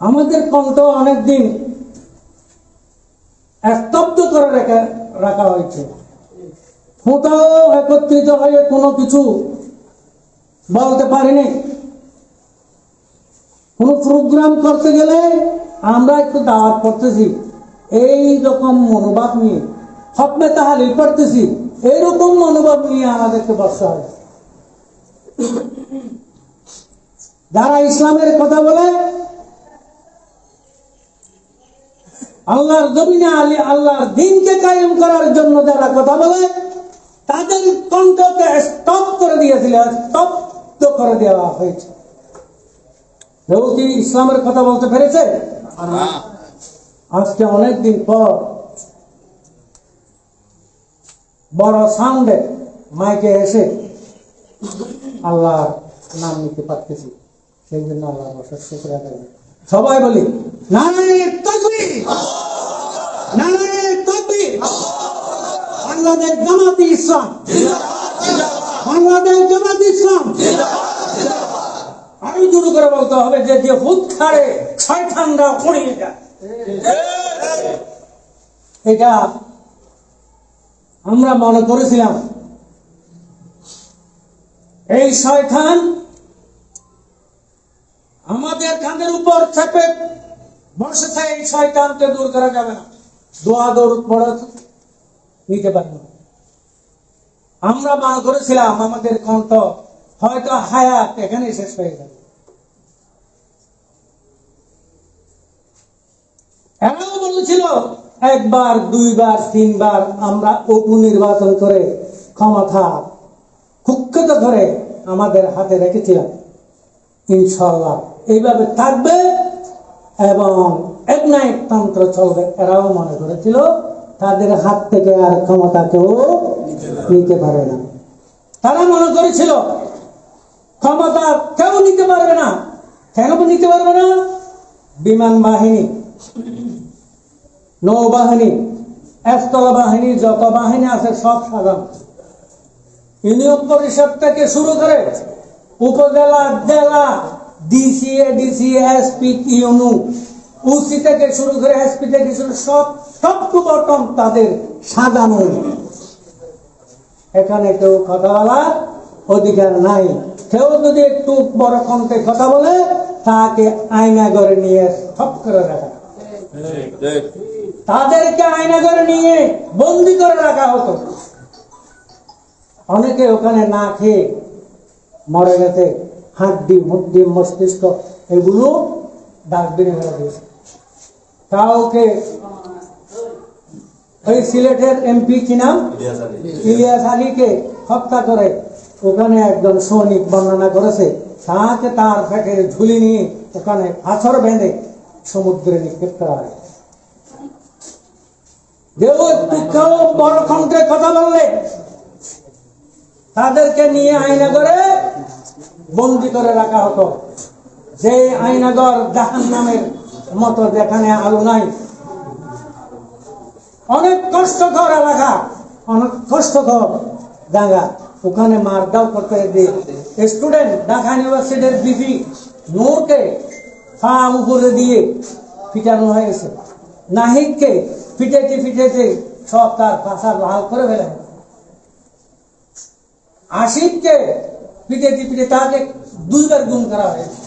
আমাদের কণ্ঠ অনেকদিন স্তব্ধ করে রেখে রাখা হয়েছে। কোথাও একত্রিত হয়ে কোনো কিছু বলতে পারিনি। কোনো প্রোগ্রাম করতে গেলে আমরা একটু দাওয়াত করতেছি। এই রকম মনোভাব নিয়ে হকমে তাহালিল করতেছি এইরকম মনোভাব নিয়ে আমাদেরকে বসতে হবে। যারা ইসলামের কথা বলে আল্লাহর জমিনে আলী আল্লাহর দিনকে কায়েম করার জন্য যারা কথা বলে তাদের কণ্ঠকে স্তব করে দিয়েছিল স্তব্ধ করে দেওয়া হয়েছে। কেউ কি ইসলামের কথা বলতে পেরেছে? আজকে অনেকদিন পর বড় সাউন্ডে মাইকে এসে আল্লাহর নাম নিতে পারতেছি। সেই জন্য আল্লাহ বসার শুক্র আদায় করি। সবাই বলি বাংলাদেশ জামাতি ইসলাম। বাংলাদেশ জামাতি ইসলাম। শুরু করে বলতে হবে, যে যে হুদ খাড়ে শয়তানরা উড়িয়ে যায় এটা আমরা মনে করেছিলাম। এই শয়তান আমাদের কাঁধের উপর চেপে বসেছে এই শয়তানকে দূর করা যাবে না। দোয়া দৌড় নিতে পারবে আমরা মনে করেছিলাম আমাদের কণ্ঠ হয়তো হায়াত এখানে শেষ হয়ে যাবে। এরাও বলেছিল, একবার, দুইবার, তিনবার আমরা অটু নির্বাচন করে ক্ষমতা কুখ্যাত করে আমাদের হাতে রেখেছিলাম। ইনশাল্লাহ এইভাবে থাকবে এবং এক না এক তন্ত্র চলবে, এরাও মনে করেছিল, তাদের হাত থেকে আর ক্ষমতা কেউ নিতে পারে না। তারা মনে করেছিল, ক্ষমতা কেউ নিতে পারবে না। কেন নিতে পারবে না? বিমান বাহিনী, নৌবাহিনী একতল বাহিনী যত বাহিনী আছে সব সাধারণ ইউনিয়ন পরিষদ থেকে শুরু করে উপজেলা, জেলা DC DC SP UNO OC থেকে শুরু করে এসপি থেকে শুরু সব সব টু বটম তাদের সাজানো। এখানে কেউ কথা বলার অধিকার নাই। কেউ যদি একটু বড় কণ্ঠে কথা বলে, তাকে আয়না করে নিয়ে সব করে রাখা। তাদেরকে আয়না করে নিয়ে বন্দি করে রাখা হতো। অনেকে ওখানে না খেয়ে মরে গেছে। হাড্ডি মুড্ডি মস্তিষ্ক এগুলো ডাস্টবিনে ফেলে দিয়েছে। কাউকে ওই সিলেটের এমপি কি নাম? ইলিয়াস আলীকে হত্যা করে ওখানে একজন সৈনিক বর্ণনা করেছে। তাকে তার পেটে ঝুলি নিয়ে ওখানে পাথর বেঁধে সমুদ্রে নিক্ষেপ করা হয়। কেউ একটু কেউ বড় কণ্ঠে কথা বললে? তাদেরকে নিয়ে আয়নাগরে বন্দি করে রাখা হতো। যে আয়নাগর জাহান নামের মতো যেখানে আলো নাই। অনেক কষ্টকর এলাকা, অনেক কষ্টকর জায়গা। ওখানে মারদাও করতে দিয়ে স্টুডেন্ট, ঢাকা ইউনিভার্সিটির বিপি নূরকে পা উপরে দিয়ে পিটানো হয়েছে নাহিদকে পিটেতে পিটেতে সব তার ভাষা লাল করে ফেলে আশিককে পিটেতে পিটে তাকে দুইবার গুম করা হয়েছে।